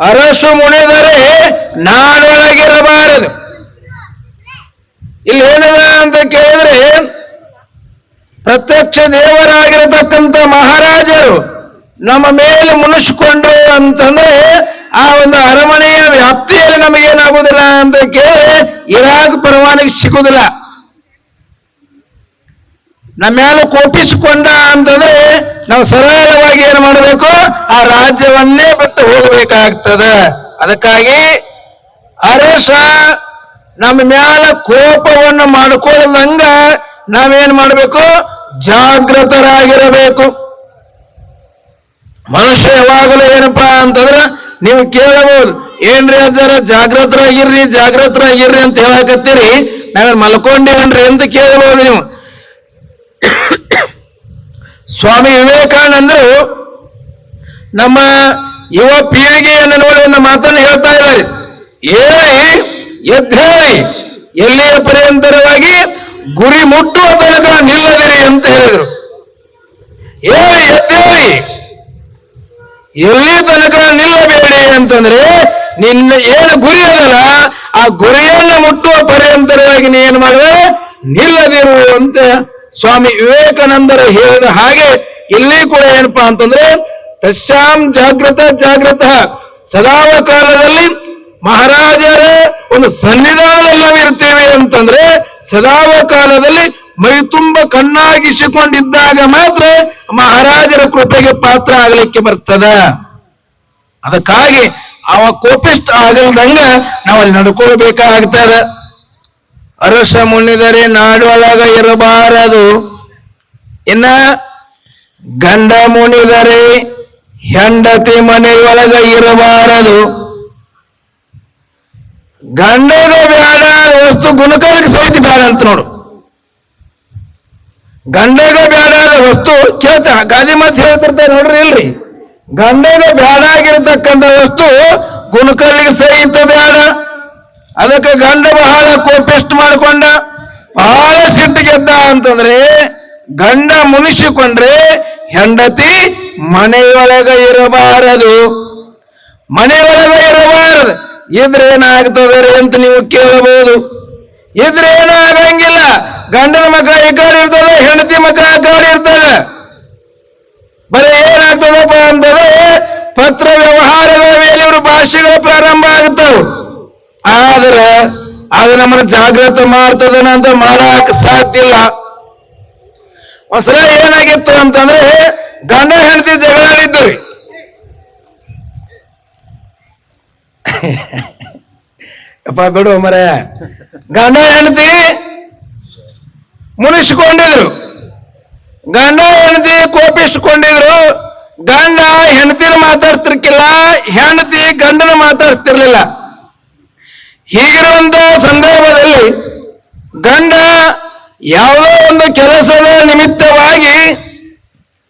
ಅರಸು ಮುಣಿದರೆ ನಾನೊಳಗಿರಬಾರದು. ಇಲ್ಲಿ ಏನಿದೆ ಅಂತ ಕೇಳಿದ್ರೆ ಪ್ರತ್ಯಕ್ಷ ದೇವರಾಗಿರತಕ್ಕಂಥ ಮಹಾರಾಜರು ನಮ್ಮ ಮೇಲೆ ಮುನಿಸ್ಕೊಂಡ್ರು ಅಂತಂದ್ರೆ ಆ ಒಂದು ಅರಮನೆಯ ವ್ಯಾಪ್ತಿಯಲ್ಲಿ ನಮಗೇನಾಗುವುದಿಲ್ಲ ಅಂತ ಕೇಳಿ ಇರಾಕ್ ಪರವಾನಿಗೆ ಸಿಗುವುದಿಲ್ಲ. ನಮ್ಮ ಮೇಲೆ ಕೋಪಿಸಿಕೊಂಡ ಅಂತಂದ್ರೆ ನಾವು ಸರಳವಾಗಿ ಏನು ಮಾಡಬೇಕು? ಆ ರಾಜ್ಯವನ್ನೇ ಬಿಟ್ಟು ಹೋಗಬೇಕಾಗ್ತದೆ. ಅದಕ್ಕಾಗಿ ಅರಸ ನಮ್ಮ ಮ್ಯಾಲ ಕೋಪವನ್ನು ಮಾಡಿಕೊಳ್ಳದಂಗ ನಾವೇನ್ ಮಾಡಬೇಕು? ಜಾಗೃತರಾಗಿರಬೇಕು ಮನುಷ್ಯ ಯಾವಾಗಲೂ ಏನಪ್ಪಾ ಅಂತಂದ್ರೆ ನೀವು ಕೇಳಬಹುದು, ಏನ್ರಿ ಅಜ್ಜಾರ ಜಾಗೃತರಾಗಿರ್ರಿ ಜಾಗೃತರಾಗಿರ್ರಿ ಅಂತ ಹೇಳಕತ್ತೀರಿ. ನಾವೇನ್ ಮಲ್ಕೊಂಡಿವನ್ರಿ ಅಂತ ಕೇಳಬಹುದು ನೀವು. ಸ್ವಾಮಿ ವಿವೇಕಾನಂದರು ನಮ್ಮ ಯುವ ಪೀಳಿಗೆಯನ್ನು ನೋಡಿ ಒಂದು ಮಾತನ್ನು ಹೇಳ್ತಾ ಇದ್ದಾರೆ. ಏಳಿ ಎದ್ದೇಳಿ ಎಲ್ಲಿಯ ಪರ್ಯಂತರವಾಗಿ ಗುರಿ ಮುಟ್ಟುವ ತನಕ ನಿಲ್ಲದಿರಿ ಅಂತ ಹೇಳಿದರು. ಏಳಿ ಎದ್ದೇಳಿ ಎಲ್ಲಿ ತನಕ ನಿಲ್ಲಬೇಡಿ ಅಂತಂದ್ರೆ ನಿನ್ನ ಏನು ಗುರಿ ಅದಲ್ಲ, ಆ ಗುರಿಯನ್ನು ಮುಟ್ಟುವ ಪರ್ಯಂತರವಾಗಿ ನೀ ಏನು ನಿಲ್ಲದಿರು ಅಂತ ಸ್ವಾಮಿ ವಿವೇಕಾನಂದರು ಹೇಳಿದ ಹಾಗೆ ಇಲ್ಲಿ ಕೂಡ ಏನಪ್ಪಾ ಅಂತಂದ್ರೆ, ತಸ್ಯಾಂ ಜಾಗೃತ ಜಾಗೃತ ಸದಾವ ಕಾಲದಲ್ಲಿ ಮಹಾರಾಜರ ಒಂದು ಸನ್ನಿಧಾನದಲ್ಲಿ ನಾವಿರ್ತೇವೆ ಅಂತಂದ್ರೆ, ಸದಾವ ಕಾಲದಲ್ಲಿ ಮೈ ತುಂಬ ಕಣ್ಣಾಗಿಸಿಕೊಂಡಿದ್ದಾಗ ಮಾತ್ರ ಮಹಾರಾಜರ ಕೃಪೆಗೆ ಪಾತ್ರ ಆಗಲಿಕ್ಕೆ ಬರ್ತದ. ಅದಕ್ಕಾಗಿ ಅವ ಕೋಪಿಷ್ಟ ಆಗಲ್ದಂಗ ನಾವು ಅಲ್ಲಿ ನಡ್ಕೊಳ್ಬೇಕಾಗ್ತದ. ಅರಸ ಮುನಿದರೆ ನಾಡೊಳಗ ಇರಬಾರದು. ಇನ್ನ ಗಂಡ ಮುನಿದರೆ ಹೆಂಡತಿ ಮನೆಯೊಳಗ ಇರಬಾರದು. ಗಂಡದ ಬೇಡ ವಸ್ತು ಗುಣಕಲಿಗೆ ಸಹಿತ ಬೇಡ ಅಂತ ನೋಡು. ಗಂಡಗ ಬೇಡ ವಸ್ತು ಕೇಳ್ತ, ಗಾದಿ ಮತ್ತೆ ಹೇಳ್ತಿರ್ತಾರೆ ನೋಡ್ರಿ ಇಲ್ರಿ. ಗಂಡಗ ಬೇಡ ಆಗಿರತಕ್ಕಂಥ ವಸ್ತು ಗುಣಕಲ್ಲಿಗೆ ಸಹಿತ ಬೇಡ ಅದಕ್ಕೆ ಗಂಡ ಬಹಳ ಕೋಪಿಸ್ಟ್ ಮಾಡಿಕೊಂಡ, ಬಹಳ ಸಿಟ್ಟು ಗೆದ್ದ ಅಂತಂದ್ರೆ, ಗಂಡ ಮುನಿಸಿಕೊಂಡ್ರೆ ಹೆಂಡತಿ ಮನೆಯೊಳಗ ಇರಬಾರದು. ಮನೆಯೊಳಗ ಇರಬಾರದು. ಇದ್ರೆ ಏನಾಗ್ತದೆ ಅಂತ ನೀವು ಕೇಳಬಹುದು. ಇದ್ರೆ ಏನೂ ಆಗಂಗಿಲ್ಲ ಗಂಡನ ಮಕ್ಕಳ ಈ ಕಡೆ ಇರ್ತದೆ, ಹೆಂಡತಿ ಮಕ್ಕಳ ಆ ಕಡೆ ಇರ್ತದೆ. ಬರೀ ಏನಾಗ್ತದಪ್ಪ ಅಂತಂದ್ರೆ, ಪತ್ರ ವ್ಯವಹಾರಗಳ ಮೇಲೆ ಇವರು ಭಾಷೆಗಳು ಪ್ರಾರಂಭ ಆಗ್ತಾವ. ಆದ್ರೆ ಅದು ನಮ್ಮನ್ನ ಜಾಗೃತ ಮಾಡ್ತದನ ಅಂತ ಮಾಡಕ್ ಸಾಧ್ಯ ಇಲ್ಲ. ಒಂದ್ಸಲ ಏನಾಗಿತ್ತು ಅಂತಂದ್ರೆ ಗಂಡ ಹೆಂಡತಿ ಜಗಳ ಆಡಿದ್ರಿ ಅಪ್ಪ, ಬಿಡು ಮರ. ಗಂಡ ಹೆಂಡತಿ ಮುನಿಸ್ಕೊಂಡಿದ್ರು. ಗಂಡ ಹೆಂಡತಿ ಕೋಪಿಸ್ಕೊಂಡಿದ್ರು. ಗಂಡ ಹೆಂಡತಿನ ಮಾತಾಡ್ತಿರ್ಕಿಲ್ಲ, ಹೆಂಡತಿ ಗಂಡನ ಮಾತಾಡ್ತಿರ್ಲಿಲ್ಲ. ಹೀಗಿರುವಂತ ಸಂದರ್ಭದಲ್ಲಿ ಗಂಡ ಯಾವುದೋ ಒಂದು ಕೆಲಸದ ನಿಮಿತ್ತವಾಗಿ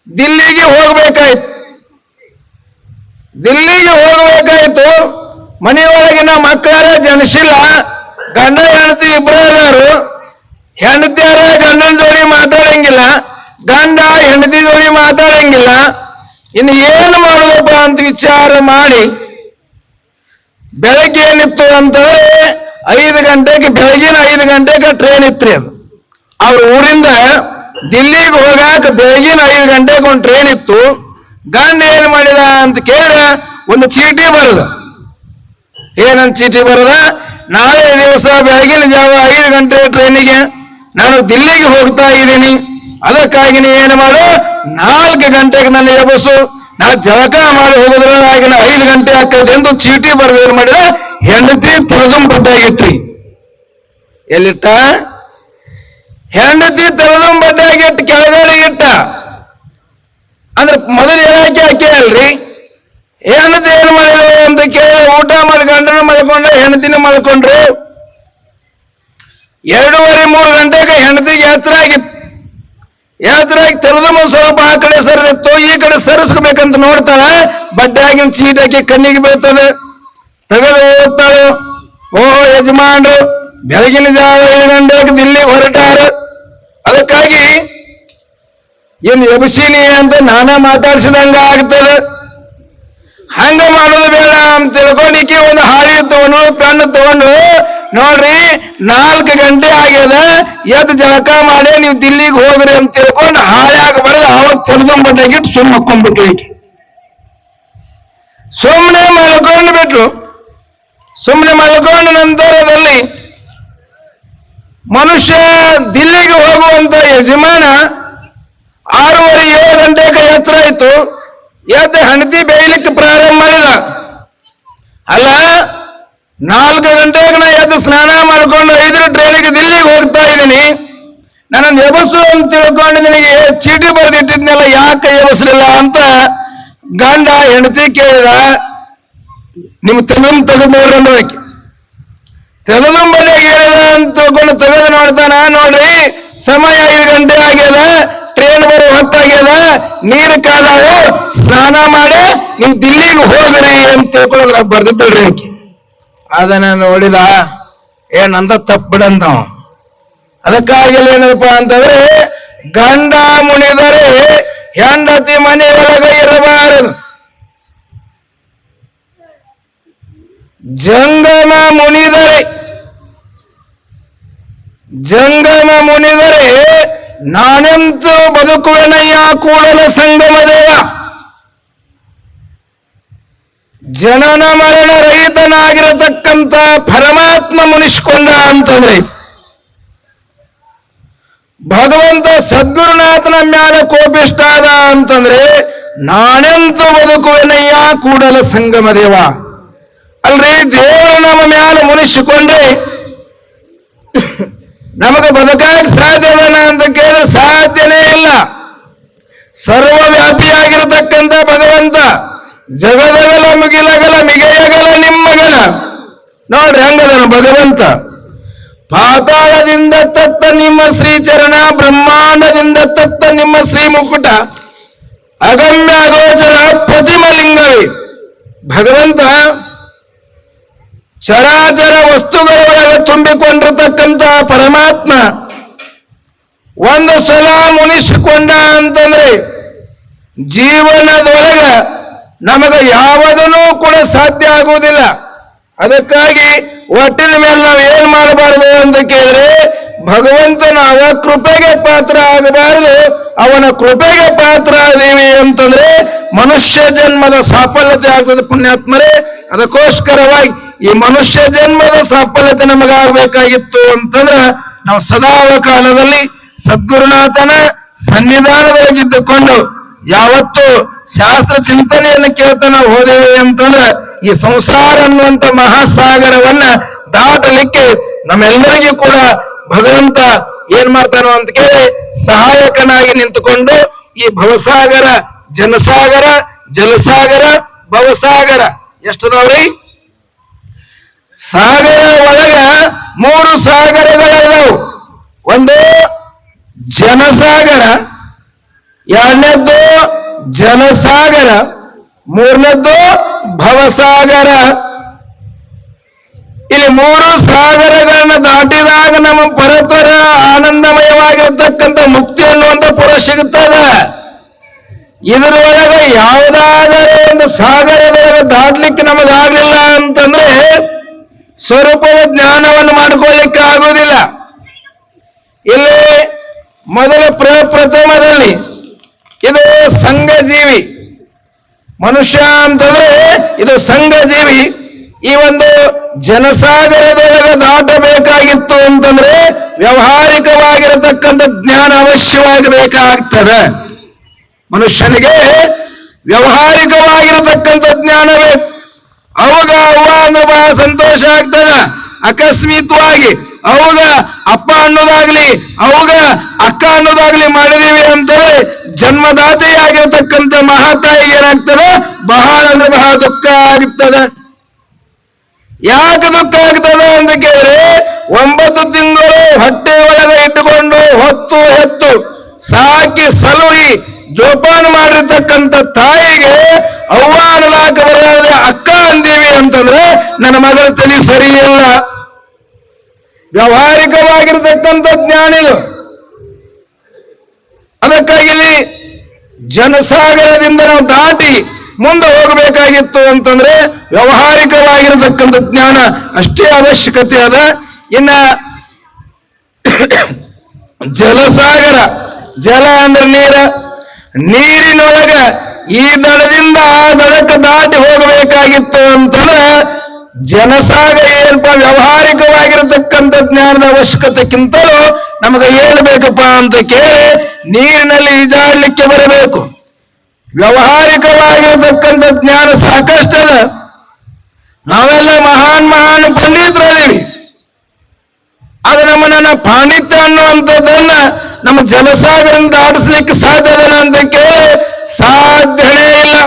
ದಿಲ್ಲಿಗೆ ಹೋಗಬೇಕಾಯ್ತು. ದಿಲ್ಲಿಗೆ ಹೋಗಬೇಕಾಯ್ತು. ಮನೆಯೊಳಗಿನ ಮಕ್ಕಳ ಜನಿಸಿಲ್ಲ ಗಂಡ ಹೆಂಡತಿ ಇಬ್ಬರು ಹೆಂಡತಿಯರ ಗಂಡನ ಜೋಡಿ ಮಾತಾಡಂಗಿಲ್ಲ, ಗಂಡ ಹೆಂಡತಿ ಜೋಡಿ ಮಾತಾಡಂಗಿಲ್ಲ. ಇನ್ನು ಏನು ಮಾಡೋದಪ್ಪ ಅಂತ ವಿಚಾರ ಮಾಡಿ ಬೆಳಗ್ಗೆ ಏನಿತ್ತು ಅಂತಂದ್ರೆ ಐದು ಗಂಟೆಗೆ ಬೆಳಗಿನ ಐದು ಗಂಟೆಗೆ ಟ್ರೈನ್ ಇತ್ರಿ ಅದು. ಅವ್ರ ಊರಿಂದ ದಿಲ್ಲಿಗೆ ಹೋಗಾಕ ಬೆಳಗಿನ ಐದು ಗಂಟೆಗೆ ಒಂದು ಟ್ರೈನ್ ಇತ್ತು. ಗಂಡ ಏನ್ ಮಾಡಿದ ಅಂತ ಕೇಳಿದ, ಒಂದು ಚೀಟಿ ಬರದ. ಏನಂತ ಚೀಟಿ ಬರದ? ನಾಳೆ ದಿವಸ ಬೆಳಗಿನ ಜಾವ ಐದು ಗಂಟೆ ಟ್ರೈನಿಗೆ ನಾನು ದಿಲ್ಲಿಗೆ ಹೋಗ್ತಾ ಇದ್ದೀನಿ. ಅದಕ್ಕಾಗಿ ನೀ ಏನು ಮಾಡು? ನಾಲ್ಕು ಗಂಟೆಗೆ ನನ್ನ ಎಬಸು ನಾ ಜಳಕ ಮಾಡಿ ಹೋಗುದ್ರಾಗಿನ ಐದು ಗಂಟೆ ಆಗ್ತದೆ ಎಂದು ಚೀಟಿ ಬರೆದು ಏನ್ ಮಾಡಿದ? ಹೆಂಡತಿ ತರದಂಬಡ್ಡಾಗಿಟ್ರಿ ಎಲ್ಲಿಟ್ಟ? ಹೆಂಡತಿ ತರದಂಬಡ್ಡಾಗಿಟ್ಟು ಕೆಳಗಡೆ ಇಟ್ಟ. ಅಂದ್ರೆ ಮೊದಲು ಹೇಳಕ್ಕೆ ಆಕೆ ಅಲ್ರಿ? ಹೆಂಡತಿ ಏನ್ ಮಾಡಿದ್ರು ಅಂತ ಕೇಳಿ ಊಟ ಮಾಡ್ಕೊಂಡ್ರು ಗಂಡನ ಮಲ್ಕೊಂಡ್ರೆ, ಹೆಂಡತಿನ ಮಲ್ಕೊಂಡ್ರು. ಎರಡೂವರೆ, ಮೂರು ಗಂಟೆಗೆ ಹೆಂಡತಿಗೆ ಎಚ್ಚರ ಆಗಿತ್ತು. ಯಾತ್ರಾಗಿ ಆಗಿ ತೆರೆದ ಮುಂದೆ ಸ್ವಲ್ಪ ಆ ಕಡೆ ಸರಿದಿತ್ತು, ಈ ಕಡೆ ಸರಿಸ್ಕೋಬೇಕಂತ ನೋಡ್ತಾಳೆ. ಆಗಿನ ಚೀಟಾಕಿ ಕಣ್ಣಿಗೆ ಬೀಳ್ತದೆ. ತೆಗೆದು ಓ ಯಜಮಾನ್ರು, ಬೆಳಗಿನ ಜಾವ ಐದು ಗಂಟೆಗೆ ದಿಲ್ಲಿ ಹೊರಟಾರ. ಅದಕ್ಕಾಗಿ ಏನು ಎಬಸಿನಿ ಅಂತ ನಾನಾ ಮಾತಾಡ್ಸಿದಂಗ ಆಗ್ತದೆ. ಹಂಗ ಮಾಡೋದು ಬೇಡ ಅಂತ ತಿಳ್ಕೊಂಡಿಕ್ಕೆ ಒಂದು ಹಾಳಿ ತಗೊಂಡು ಪೆನ್ ತಗೊಂಡು, ನೋಡ್ರಿ, ನಾಲ್ಕು ಗಂಟೆ ಆಗ್ಯದ ಎದ್ ಜಳಕ ಮಾಡಿ ನೀವು ದಿಲ್ಲಿಗೆ ಹೋಗ್ರಿ ಅಂತ ತಿಳ್ಕೊಂಡು ಹಾಳಾಗ ಬರೆದು ಅವಾಗ ತೆರೆದುಂಬಟ್ಟಾಗಿಟ್ಟು ಸುಮ್ಮ ಹಾಕೊಂಡ್ಬಿಟ್ರು ಈಕಿ. ಸುಮ್ಮನೆ ಮಾಡ್ಕೊಂಡು ಬಿಟ್ರು ಸುಮ್ಮನೆ ಮಲ್ಕೊಂಡ ನಂತರದಲ್ಲಿ ಮನುಷ್ಯ ದಿಲ್ಲಿಗೆ ಹೋಗುವಂತ ಯಜಮಾನ ಆರೂವರೆ ಏಳು ಗಂಟೆಗೆ ಎಚ್ಚರ ಆಯ್ತು ಎದ್ದು ಹಣತಿ ಬೇಯಲಿಕ್ಕೆ ಪ್ರಾರಂಭ ಮಾಡಿದ ಅಲ್ಲ, ನಾಲ್ಕು ಗಂಟೆಗೆ ನಾ ಎದ್ದು ಸ್ನಾನ ಮಾಡ್ಕೊಂಡು ಐದರ ಟ್ರೈನಿಗೆ ದಿಲ್ಲಿಗೆ ಹೋಗ್ತಾ ಇದ್ದೀನಿ? ನನ್ನ ಎಬಸು ಅಂತ ತಿಳ್ಕೊಂಡು ನಿನಗೆ ಚೀಟಿ ಬರೆದಿಟ್ಟಿದ್ನೆಲ್ಲ, ಯಾಕೆ ಎಬಸಲಿಲ್ಲ ಅಂತ ಗಂಡ ಹೆಂಡತಿ ಕೇಳಿದ. ನಿಮ್ಮ ತೆಗೆದು ತೆಗೆದು ಆಕೆ ಹೇಳಿದ ಅಂತ ತಿಳ್ಕೊಂಡು ತೆಗೆದು ನೋಡ್ತಾನ ನೋಡ್ರಿ, ಸಮಯ ಐದು ಗಂಟೆ ಆಗ್ಯದ ಟ್ರೈನ್ ಬರೋ ಹೊತ್ತಾಗ್ಯದ, ನೀರು ಕಾದಾವ ಸ್ನಾನ ಮಾಡಿ ನೀವು ದಿಲ್ಲಿಗೆ ಹೋಗ್ರಿ ಅಂತ ತಿಳ್ಕೊಳ್ಳೋದ್ರ ಬರ್ದಿದ್ದಳ್ರಿ ಆಕಿ. ಅದನ್ನ ನೋಡಿದ ಏ ನಂದ ತಪ್ಪು ಬಿಡಂತ ಅವ. ಅದಕ್ಕಾಗಿಲ್ಲ ಏನಪ್ಪ ಅಂತಂದ್ರೆ, ಗಂಡ ಮುನಿದರೆ ಹೆಂಡತಿ ಮನೆ ಒಳಗೆ ಇರಬಾರದು. ಜಂಗಮ ಮುನಿದರೆ ಜಂಗಮ ಮುನಿದರೆ ನಾನೆಂತೂ ಬದುಕುವೆನಯ್ಯ ಕೂಡಲ ಸಂಗಮ ದೇವ. ಜನನ ಮರಣ ರಹಿತನಾಗಿರತಕ್ಕಂತ ಪರಮಾತ್ಮ ಮುನಿಸ್ಕೊಂಡ ಅಂತಂದ್ರೆ, ಭಗವಂತ ಸದ್ಗುರುನಾಥನ ಮ್ಯಾಲ ಕೋಪಿಷ್ಟಾದ ಅಂತಂದ್ರೆ ನಾನೆಂತೂ ಬದುಕುವೆನಯ್ಯ ಕೂಡಲ ಸಂಗಮ ದೇವ. ಅಲ್ರಿ? ದೇವರು ನಮ್ಮ ಮ್ಯಾಲ ಮುನಿಸಿಕೊಂಡ್ರಿ ನಮಗೆ ಬದುಕಾಕ ಸಾಧ್ಯ ಅದನ ಅಂತ ಕೇಳಿದ್ರೆ ಸಾಧ್ಯನೇ ಇಲ್ಲ. ಸರ್ವವ್ಯಾಪಿಯಾಗಿರತಕ್ಕಂಥ ಭಗವಂತ ಜಗದಗಲ, ಮುಗಿಲಗಲ, ಮಿಗೆಯಗಲ, ನಿಮ್ಮಗಲ. ನೋಡ್ರಿ ಹಂಗದನ ಭಗವಂತ. ಪಾತಾಳದಿಂದ ತತ್ತ ನಿಮ್ಮ ಶ್ರೀಚರಣ, ಬ್ರಹ್ಮಾಂಡದಿಂದ ತತ್ತ ನಿಮ್ಮ ಶ್ರೀ ಮುಕುಟ, ಅಗಮ್ಯ ಅಗೋಚರ ಪ್ರತಿಮಲಿಂಗವೇ. ಭಗವಂತ ಚರಾಚರ ವಸ್ತುಗಳೊಳಗೆ ತುಂಬಿಕೊಂಡಿರತಕ್ಕಂತ ಪರಮಾತ್ಮ ಒಂದು ಸಲ ಮುನಿಸಿಕೊಂಡ ಅಂತಂದ್ರೆ ಜೀವನದೊಳಗ ನಮಗೆ ಯಾವುದನ್ನೂ ಕೂಡ ಸಾಧ್ಯ ಆಗುವುದಿಲ್ಲ. ಅದಕ್ಕಾಗಿ ಒಟ್ಟಿನ ಮೇಲೆ ನಾವು ಏನ್ ಮಾಡಬಾರದು ಅಂತ ಕೇಳಿದ್ರೆ ಭಗವಂತನ ಅವ ಕೃಪೆಗೆ ಪಾತ್ರ ಆಗಬಾರದು, ಅವನ ಕೃಪೆಗೆ ಪಾತ್ರ ಆದೀವಿ ಅಂತಂದ್ರೆ ಮನುಷ್ಯ ಜನ್ಮದ ಸಾಫಲ್ಯತೆ ಆಗ್ತದೆ ಪುಣ್ಯಾತ್ಮರೇ. ಅದಕ್ಕೋಸ್ಕರವಾಗಿ ಈ ಮನುಷ್ಯ ಜನ್ಮದ ಸಾಫಲ್ಯತೆ ನಮಗಾಗಬೇಕಾಗಿತ್ತು ಅಂತಂದ್ರೆ ನಾವು ಸದಾವ ಕಾಲದಲ್ಲಿ ಸದ್ಗುರುನಾಥನ ಸನ್ನಿಧಾನದೊಳಗಿದ್ದುಕೊಂಡು ಯಾವತ್ತು ಶಾಸ್ತ್ರ ಚಿಂತನೆಯನ್ನು ಕೇಳ್ತಾ ನಾವು ಹೋದೇವೆ ಅಂತಂದ್ರೆ ಈ ಸಂಸಾರ ಅನ್ನುವಂತ ಮಹಾಸಾಗರವನ್ನ ದಾಟಲಿಕ್ಕೆ ನಮ್ಮೆಲ್ಲರಿಗೂ ಕೂಡ ಭಗವಂತ ಏನ್ ಮಾಡ್ತಾನೋ ಅಂತ ಕೇಳಿ ಸಹಾಯಕನಾಗಿ ನಿಂತುಕೊಂಡು ಈ ಭವಸಾಗರ, ಜನಸಾಗರ, ಜಲಸಾಗರ, ಭವಸಾಗರ ಎಷ್ಟದವ್ರಿ? ಸಾಗರ ಒಳಗ ಮೂರು ಸಾಗರಗಳಿದವು ಒಂದು ಜನಸಾಗರ, ಎರಡನೇದ್ದು ಜನಸಾಗರ, ಮೂರನೇದ್ದು ಭವಸಾಗರ. ಇಲ್ಲಿ ಮೂರು ಸಾಗರಗಳನ್ನು ದಾಟಿದಾಗ ನಮ್ಮ ಪರಪರ ಆನಂದಮಯವಾಗಿರ್ತಕ್ಕಂಥ ಮುಕ್ತಿ ಅನ್ನುವಂಥ ಪುರ ಸಿಗುತ್ತದ. ಇದರೊಳಗೆ ಯಾವುದಾದರೂ ಒಂದು ಸಾಗರದೊಳಗೆ ದಾಟ್ಲಿಕ್ಕೆ ನಮಗಾಗಲಿಲ್ಲ ಅಂತಂದ್ರೆ ಸ್ವರೂಪದ ಜ್ಞಾನವನ್ನು ಮಾಡ್ಕೊಳ್ಳಿಕ್ಕೆ ಆಗುವುದಿಲ್ಲ ಇಲ್ಲಿ ಮೊದಲ ಪ್ರಪ್ರಥಮದಲ್ಲಿ ಇದು ಸಂಘಜೀವಿ. ಮನುಷ್ಯ ಅಂತಂದ್ರೆ ಇದು ಸಂಘಜೀವಿ. ಈ ಒಂದು ಜನಸಾಗರದೊಳಗೆ ದಾಟಬೇಕಾಗಿತ್ತು ಅಂತಂದ್ರೆ ವ್ಯವಹಾರಿಕವಾಗಿರತಕ್ಕಂಥ ಜ್ಞಾನ ಅವಶ್ಯವಾಗಿ ಬೇಕಾಗ್ತದೆ ಮನುಷ್ಯನಿಗೆ ವ್ಯವಹಾರಿಕವಾಗಿರತಕ್ಕಂಥ ಜ್ಞಾನ ಬೇಕು ಅವಾಗ ಅವ್ವ ಅಂದ್ರೆ ಬಹಳ ಸಂತೋಷ ಆಗ್ತದ. ಅಕಸ್ಮಿತವಾಗಿ ಅವಾಗ ಅಪ್ಪ ಅನ್ನೋದಾಗ್ಲಿ, ಅವಾಗ ಅಕ್ಕ ಅನ್ನೋದಾಗ್ಲಿ ಮಾಡಿದೀವಿ ಅಂತಂದ್ರೆ ಜನ್ಮದಾತೆಯಾಗಿರ್ತಕ್ಕಂಥ ಮಹಾತಾಯಿಗೆ ಏನಾಗ್ತದೆ? ಬಹಳ ಅಂದ್ರೆ ಬಹಳ ದುಃಖ ಆಗುತ್ತದೆ ಯಾಕೆ ದುಃಖ ಆಗ್ತದೆ ಅಂತ ಕೇಳಿದ್ರೆ, ಒಂಬತ್ತು ತಿಂಗಳು ಹೊಟ್ಟೆ ಒಳಗೆ ಇಟ್ಟುಕೊಂಡು ಹೊತ್ತು ಹೆತ್ತು ಸಾಕಿ ಸಲುಹಿ ಜೋಪಾನ ಮಾಡಿರ್ತಕ್ಕಂಥ ತಾಯಿಗೆ ಅವ್ವ ಅನ್ನಲಾಕ ಅಕ್ಕ ಅಂದೀವಿ ಅಂತಂದ್ರೆ ನನ್ನ ಮಗಳ ತಲೆ ಸರಿ ಇಲ್ಲ ವ್ಯಾವಹಾರಿಕವಾಗಿರ್ತಕ್ಕಂಥ ಜ್ಞಾನ ಇದು. ಅದಕ್ಕಾಗಿ ಇಲ್ಲಿ ಜನಸಾಗರದಿಂದ ನಾವು ದಾಟಿ ಮುಂದೆ ಹೋಗಬೇಕಾಗಿತ್ತು ಅಂತಂದ್ರೆ ವ್ಯಾವಹಾರಿಕವಾಗಿರತಕ್ಕಂಥ ಜ್ಞಾನ ಅಷ್ಟೇ ಅವಶ್ಯಕತೆ ಅದ. ಇನ್ನ ಜಲಸಾಗರ, ಜಲ ಅಂದ್ರೆ ನೀರ. ನೀರಿನೊಳಗ ಈ ದಡದಿಂದ ಆ ದಡಕ್ಕೆ ದಾಟಿ ಹೋಗಬೇಕಾಗಿತ್ತು ಅಂತಂದ್ರೆ ಜನಸಾಗರ ಏನಪ್ಪ ವ್ಯವಹಾರಿಕವಾಗಿರತಕ್ಕಂಥ ಜ್ಞಾನದ ಅವಶ್ಯಕತೆಗಿಂತಲೂ ನಮಗೆ ಏನು ಬೇಕಪ್ಪ ಅಂತ ಕೇಳಿ ನೀರಿನಲ್ಲಿ ಈಜಾಡ್ಲಿಕ್ಕೆ ಬರಬೇಕು. ವ್ಯವಹಾರಿಕವಾಗಿರತಕ್ಕಂಥ ಜ್ಞಾನ ಸಾಕಷ್ಟದ ನಾವೆಲ್ಲ ಮಹಾನ್ ಮಹಾನ್ ಪಂಡಿತರದೀವಿ ಆದ್ರೆ ನಮ್ಮನ್ನ ಪಾಂಡಿತ್ಯ ಅನ್ನುವಂಥದ್ದನ್ನ ನಮ್ಮ ಜಲಸಾಗರದಿಂದ ದಾಟಿಸ್ಲಿಕ್ಕೆ ಸಾಧ್ಯದಲ್ಲ ಅಂತ ಕೇಳಿ ಸಾಧ್ಯನೇ ಇಲ್ಲ.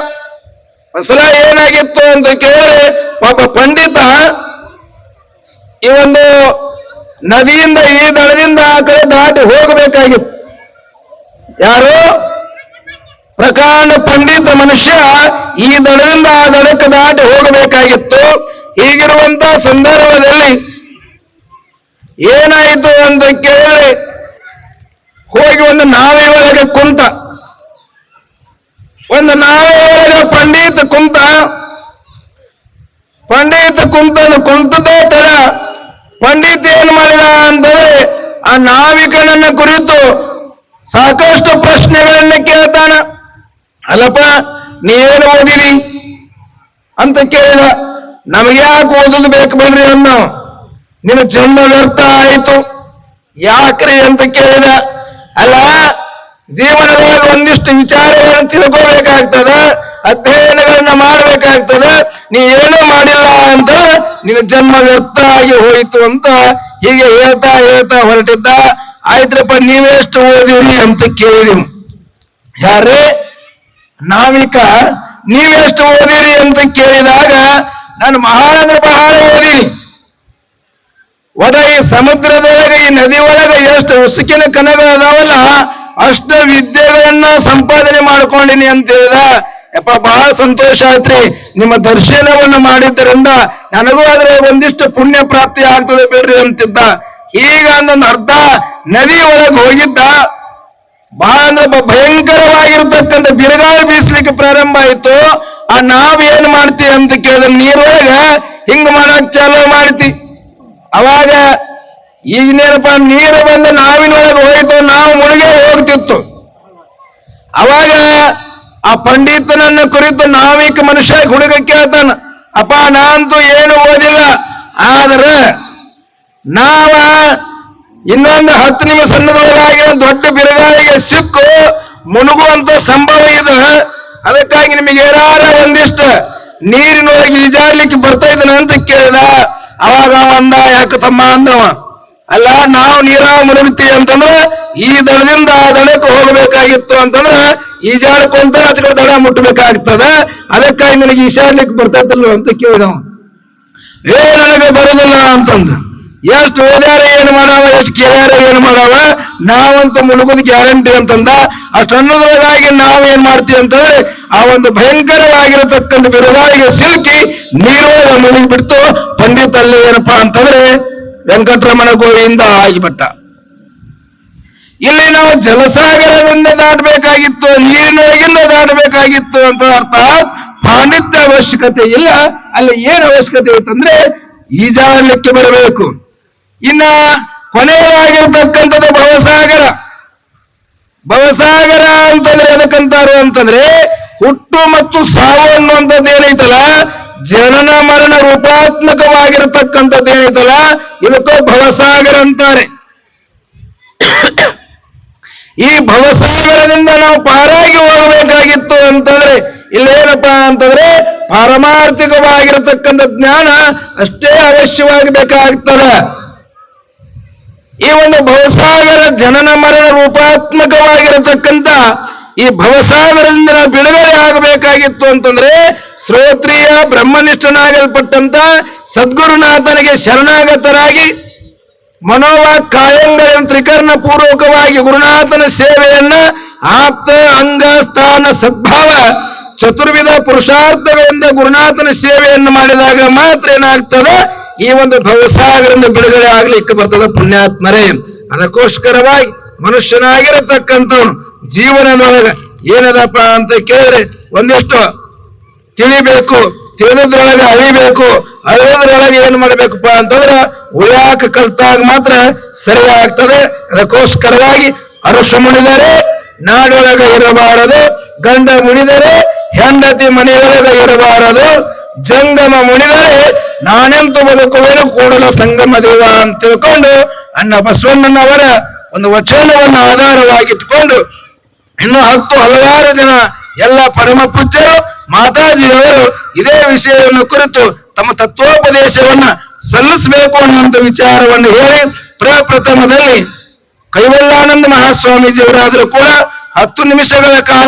ಒಂದ್ಸಲ ಏನಾಗಿತ್ತು ಅಂತ ಕೇಳಿ ಒಬ್ಬ ಪಂಡಿತ ಈ ಒಂದು ನದಿಯಿಂದ ಈ ದಳದಿಂದ ಆ ಕಡೆ ದಾಟಿ ಹೋಗಬೇಕಾಗಿತ್ತು. ಯಾರು? ಪ್ರಕಾಂಡ ಪಂಡಿತ ಮನುಷ್ಯ ಈ ದಳದಿಂದ ಆ ದಡಕ್ಕೆ ದಾಟಿ ಹೋಗಬೇಕಾಗಿತ್ತು. ಹೀಗಿರುವಂತ ಸಂದರ್ಭದಲ್ಲಿ ಏನಾಯಿತು ಅಂತ ಕೇಳಿ ಹೋಗಿ ಒಂದು ನಾವೆ ಒಳಗೆ ಕುಂತ ಒಂದು ನಾವೆ ಪಂಡಿತ ಕುಂತ, ಪಂಡಿತ ಕುಂತನು ಕುಂತದೇ ತರ ಪಂಡಿತ ಏನ್ ಮಾಡಿದ ಅಂತಂದ್ರೆ ಆ ನಾವಿಕನನ್ನ ಕುರಿತು ಸಾಕಷ್ಟು ಪ್ರಶ್ನೆಗಳನ್ನ ಕೇಳ್ತಾನ. ಅಲ್ಲಪ್ಪ, ನೀವೇನು ಓದಿರಿ? ಅಂತ ಕೇಳಿದ ನಮಗ್ಯಾಕೆ ಓದೋದು ಬೇಕು ಬಿಡ್ರಿ ಅನ್ನೋ? ನಿನ್ನ ಜನ್ಮ ವ್ಯರ್ಥ ಆಯಿತು. ಯಾಕ್ರಿ ಅಂತ ಕೇಳಿದ, ಅಲ್ಲ ಜೀವನದೊಳಗೆ ಒಂದಿಷ್ಟು ವಿಚಾರಗಳನ್ನು ತಿಳ್ಕೋಬೇಕಾಗ್ತದ, ಅಧ್ಯಯನಗಳನ್ನ ಮಾಡಬೇಕಾಗ್ತದ ನೀ ಏನೂ ಮಾಡಿಲ್ಲ ಅಂತ ನಿನ್ನ ಜನ್ಮ ವ್ಯರ್ಥ ಆಗಿ ಹೋಯಿತು ಅಂತ ಹೀಗೆ ಹೇಳ್ತಾ ಹೇಳ್ತಾ ಹೊರಟಿದ್ದ. ಆಯ್ತ್ರಪ್ಪ, ನೀವೆಷ್ಟು ಓದಿರಿ ಅಂತ ಕೇಳಿ ಯಾರೇ ನಾವಿಕ. ನೀವೆಷ್ಟು ಓದಿರಿ ಅಂತ ಕೇಳಿದಾಗ ನಾನು ಬಹಳ ಅಂದ್ರೆ ಬಹಳ ಓದಿನಿ ಒಡ ಈ ಸಮುದ್ರದೊಳಗೆ ಈ ನದಿ ಒಳಗೆ ಎಷ್ಟು ಉಸುಕಿನ ಕಣಗಳ ಅದಾವಲ್ಲ ಅಷ್ಟ ವಿದ್ಯೆಗಳನ್ನ ಸಂಪಾದನೆ ಮಾಡ್ಕೊಂಡಿನಿ ಅಂತ ಹೇಳಿದ, ಯಪ್ಪ ಬಹಳ ಸಂತೋಷ ಆಯ್ತ್ರಿ ನಿಮ್ಮ ದರ್ಶನವನ್ನು ಮಾಡಿದ್ದರಿಂದ ನನಗೂ ಆದ್ರೆ ಒಂದಿಷ್ಟು ಪುಣ್ಯ ಪ್ರಾಪ್ತಿ ಆಗ್ತದೆ ಬಿಡ್ರಿ ಅಂತಿದ್ದ. ಈಗ ಅಂದೊಂದು ಅರ್ಧ ನದಿ ಒಳಗೆ ಹೋಗಿದ್ದ. ಬಹಳ ಅಂದ್ರೆ ಭಯಂಕರವಾಗಿರ್ತಕ್ಕಂಥ ಬಿರುಗಾಳಿ ಬೀಸ್ಲಿಕ್ಕೆ ಪ್ರಾರಂಭ ಆಯ್ತು. ಆ ನಾವ್ ಏನ್ ಮಾಡ್ತೀವಿ ಅಂತ ಕೇಳಿದ್ರೆ ನೀರೊಳಗ ಹಿಂಗ್ ಮಾಡಕ್ ಚಾಲೋ ಮಾಡ್ತಿ. ಅವಾಗ ಈಗಿನೇನಪ್ಪ ನೀರು ಬಂದು ನಾವಿನೊಳಗೆ ಹೋಯ್ತು, ನಾವು ಮುಳುಗೇ ಹೋಗ್ತಿತ್ತು. ಅವಾಗ ಆ ಪಂಡಿತನನ್ನ ಕುರಿತು ನಾವಿಕ ಮನುಷ್ಯ ಹುಡುಗ ಕೇಳ್ತಾನ, ಅಪ್ಪ, ನಾನಂತೂ ಏನು ಓದಿಲ್ಲ, ಆದ್ರೆ ನಾವ ಇನ್ನೊಂದು ಹತ್ತು ನಿಮಿಷ ಸಣ್ಣದೊಳಗಾಗಿ ದೊಡ್ಡ ಬಿರುಗಾಳಿಗೆ ಸಿಕ್ಕು ಮುಳುಗುವಂತ ಸಂಭವ ಇದ. ಅದಕ್ಕಾಗಿ ನಿಮಗೆ ಏನಾರ ಒಂದಿಷ್ಟು ನೀರಿನೊಳಗೆ ಈಜಾಡ್ಲಿಕ್ಕೆ ಬರ್ತಾ ಇದ್ದಾನೆ ಅಂತ ಕೇಳಿದ. ಅವಾಗ ಅವ ಅಂದ ಯಾಕೆ ತಮ್ಮ ಅಂದವ. ಅಲ್ಲ, ನಾವು ನೀರಾವ ಮುಳುಗ್ತೀವಿ ಅಂತಂದ್ರೆ ಈ ದಡದಿಂದ ಆ ದಡಕ್ಕೆ ಹೋಗಬೇಕಾಗಿತ್ತು ಅಂತಂದ್ರೆ ಈಜಾಡ್ಕೊಂತ ಆಚೆ ದಡ ಮುಟ್ಟಬೇಕಾಗ್ತದ. ಅದಕ್ಕಾಗಿ ನನಗೆ ಈಶಾಡ್ಲಿಕ್ಕೆ ಬರ್ತೈತಲ್ಲ ಅಂತ ಕೇಳಿದವ ಏ, ನನಗೆ ಬರೋದಿಲ್ಲ ಅಂತಂದ. ಎಷ್ಟು ಓದ್ಯಾರ ಏನು ಮಾಡಾವ, ಎಷ್ಟು ಕೇಳ್ಯಾರ ಏನು ಮಾಡಾವ, ನಾವಂತೂ ಮುಳುಗುದ್ ಗ್ಯಾರಂಟಿ ಅಂತಂದ. ನಾವು ಏನ್ ಮಾಡ್ತೀವಿ ಅಂತಂದ್ರೆ, ಆ ಒಂದು ಭಯಂಕರವಾಗಿರತಕ್ಕಂಥ ಬಿರುಗಾಳಿಗೆ ಸಿಲುಕಿ ನೀರೊಳಗೆ ಮುಳುಗಿ ಬಿಡ್ತು ಪಂಡಿತ ಅಲ್ಲಿ ಏನಪ್ಪಾ ಅಂತಂದ್ರೆ ವೆಂಕಟರಮಣ ಗೋವಿಂದ ಆಗಿಬಿಟ್ಟ ಇಲ್ಲಿ ನಾವು ಜಲಸಾಗರದಿಂದ ದಾಟಬೇಕಾಗಿತ್ತು, ನೀರಿನೊಳಗಿಂದ ದಾಟಬೇಕಾಗಿತ್ತು ಅಂತ ಅರ್ಥ. ಪಾಂಡಿತ್ಯ ಅವಶ್ಯಕತೆ ಇಲ್ಲ. ಅಲ್ಲಿ ಏನು ಅವಶ್ಯಕತೆ ಇತ್ತಂದ್ರೆ ಈಜಾಡಲಿಕ್ಕೆ ಬರಬೇಕು. ಇನ್ನ ಕೊನೆಯದಾಗಿರ್ತಕ್ಕಂಥದ್ದು ಭವಸಾಗರ. ಭವಸಾಗರ ಅಂತಂದ್ರೆ ಎದಕ್ಕಂತಾರು ಅಂತಂದ್ರೆ ಹುಟ್ಟು ಮತ್ತು ಸಾವು ಅನ್ನುವಂಥದ್ದು ಏನೈತಲ್ಲ ಜನನ ಮರಣ ರೂಪಾತ್ಮಕವಾಗಿರತಕ್ಕಂಥದ್ದು ಏನೈತಲ್ಲ ಇದಕ್ಕೂ ಭವಸಾಗರ ಅಂತಾರೆ. ಈ ಭವಸಾಗರದಿಂದ ನಾವು ಪಾರಾಗಿ ಹೋಗಬೇಕಾಗಿತ್ತು ಅಂತಂದ್ರೆ, ಇಲ್ಲೇನಪ್ಪ ಅಂತಂದ್ರೆ ಪಾರಮಾರ್ಥಿಕವಾಗಿರತಕ್ಕಂಥ ಜ್ಞಾನ ಅಷ್ಟೇ ಅವಶ್ಯವಾಗಿ ಬೇಕಾಗ್ತದ ಈ ಒಂದು ಭವಸಾಗರ ಜನನ ಮರಣ ರೂಪಾತ್ಮಕವಾಗಿರತಕ್ಕಂಥ ಈ ಭವಸಾಗರದಿಂದ ನಾವು ಬಿಡುಗಡೆ ಆಗಬೇಕಾಗಿತ್ತು ಅಂತಂದ್ರೆ ಶ್ರೋತ್ರಿಯ ಬ್ರಹ್ಮನಿಷ್ಠನಾಗಲ್ಪಟ್ಟಂತ ಸದ್ಗುರುನಾಥನಿಗೆ ಶರಣಾಗತರಾಗಿ ಮನೋವಾ ಕಾಯಂಗಳ ತ್ರಿಕರ್ಣ ಪೂರ್ವಕವಾಗಿ ಗುರುನಾಥನ ಸೇವೆಯನ್ನ ಆಪ್ತ, ಅಂಗ, ಸ್ಥಾನ, ಸದ್ಭಾವ, ಚತುರ್ವಿಧ ಪುರುಷಾರ್ಥಗಳಿಂದ ಗುರುನಾಥನ ಸೇವೆಯನ್ನು ಮಾಡಿದಾಗ ಮಾತ್ರ ಏನಾಗ್ತದೆ? ಈ ಒಂದು ಭವಸಾಗರದಿಂದ ಬಿಡುಗಡೆ ಆಗ್ಲಿಕ್ಕೆ ಬರ್ತದೆ ಪುಣ್ಯಾತ್ಮರೇ. ಅದಕ್ಕೋಸ್ಕರವಾಗಿ ಮನುಷ್ಯನಾಗಿರತಕ್ಕಂಥವನು ಜೀವನದೊಳಗೆ ಏನದಪ್ಪ ಅಂತ ಕೇಳಿದ್ರೆ ಒಂದಿಷ್ಟು ತಿಳಿಬೇಕು, ತಿಳಿದ್ರೊಳಗೆ ಅಳಿಬೇಕು ಅಳಿಯೋದ್ರೊಳಗೆ ಏನ್ ಮಾಡ್ಬೇಕಪ್ಪ ಅಂತಂದ್ರ ಉಳಿಯಾಕ ಕಲ್ತಾಗ ಮಾತ್ರ ಸರಿ ಆಗ್ತದೆ ಅದಕ್ಕೋಸ್ಕರವಾಗಿ ಅರಸ ಮುಡಿದರೆ ನಾಡೊಳಗೆ ಇರಬಾರದು, ಗಂಡ ಮುಡಿದರೆ ಹೆಂಡತಿ ಮನೆಯೊಳಗೆ ಇರಬಾರದು. ಜಂಗಮ ಮುಡಿದರೆ ನಾನೆಂತು ಬದುಕುವೆನು ಕೂಡಲ ಸಂಗಮ ದೇವ ಅಂತ ತಿಳ್ಕೊಂಡು ಅಣ್ಣ ಬಸವಣ್ಣನವರ ಒಂದು ವಚನವನ್ನು ಆಧಾರವಾಗಿಟ್ಟುಕೊಂಡು ಇನ್ನು ಹತ್ತು ಹಲವಾರು ಜನ ಎಲ್ಲ ಪರಮ ಪೂಜ್ಯರು, ಮಾತಾಜಿಯವರು ಇದೇ ವಿಷಯವನ್ನು ಕುರಿತು ತಮ್ಮ ತತ್ವೋಪದೇಶವನ್ನ ಸಲ್ಲಿಸಬೇಕು ಅನ್ನುವಂಥ ವಿಚಾರವನ್ನು ಹೇಳಿ ಪ್ರಪ್ರಥಮದಲ್ಲಿ ಕೈವಲ್ಲಾನಂದ ಮಹಾಸ್ವಾಮೀಜಿಯವರಾದರೂ ಕೂಡ ಹತ್ತು ನಿಮಿಷಗಳ ಕಾಲ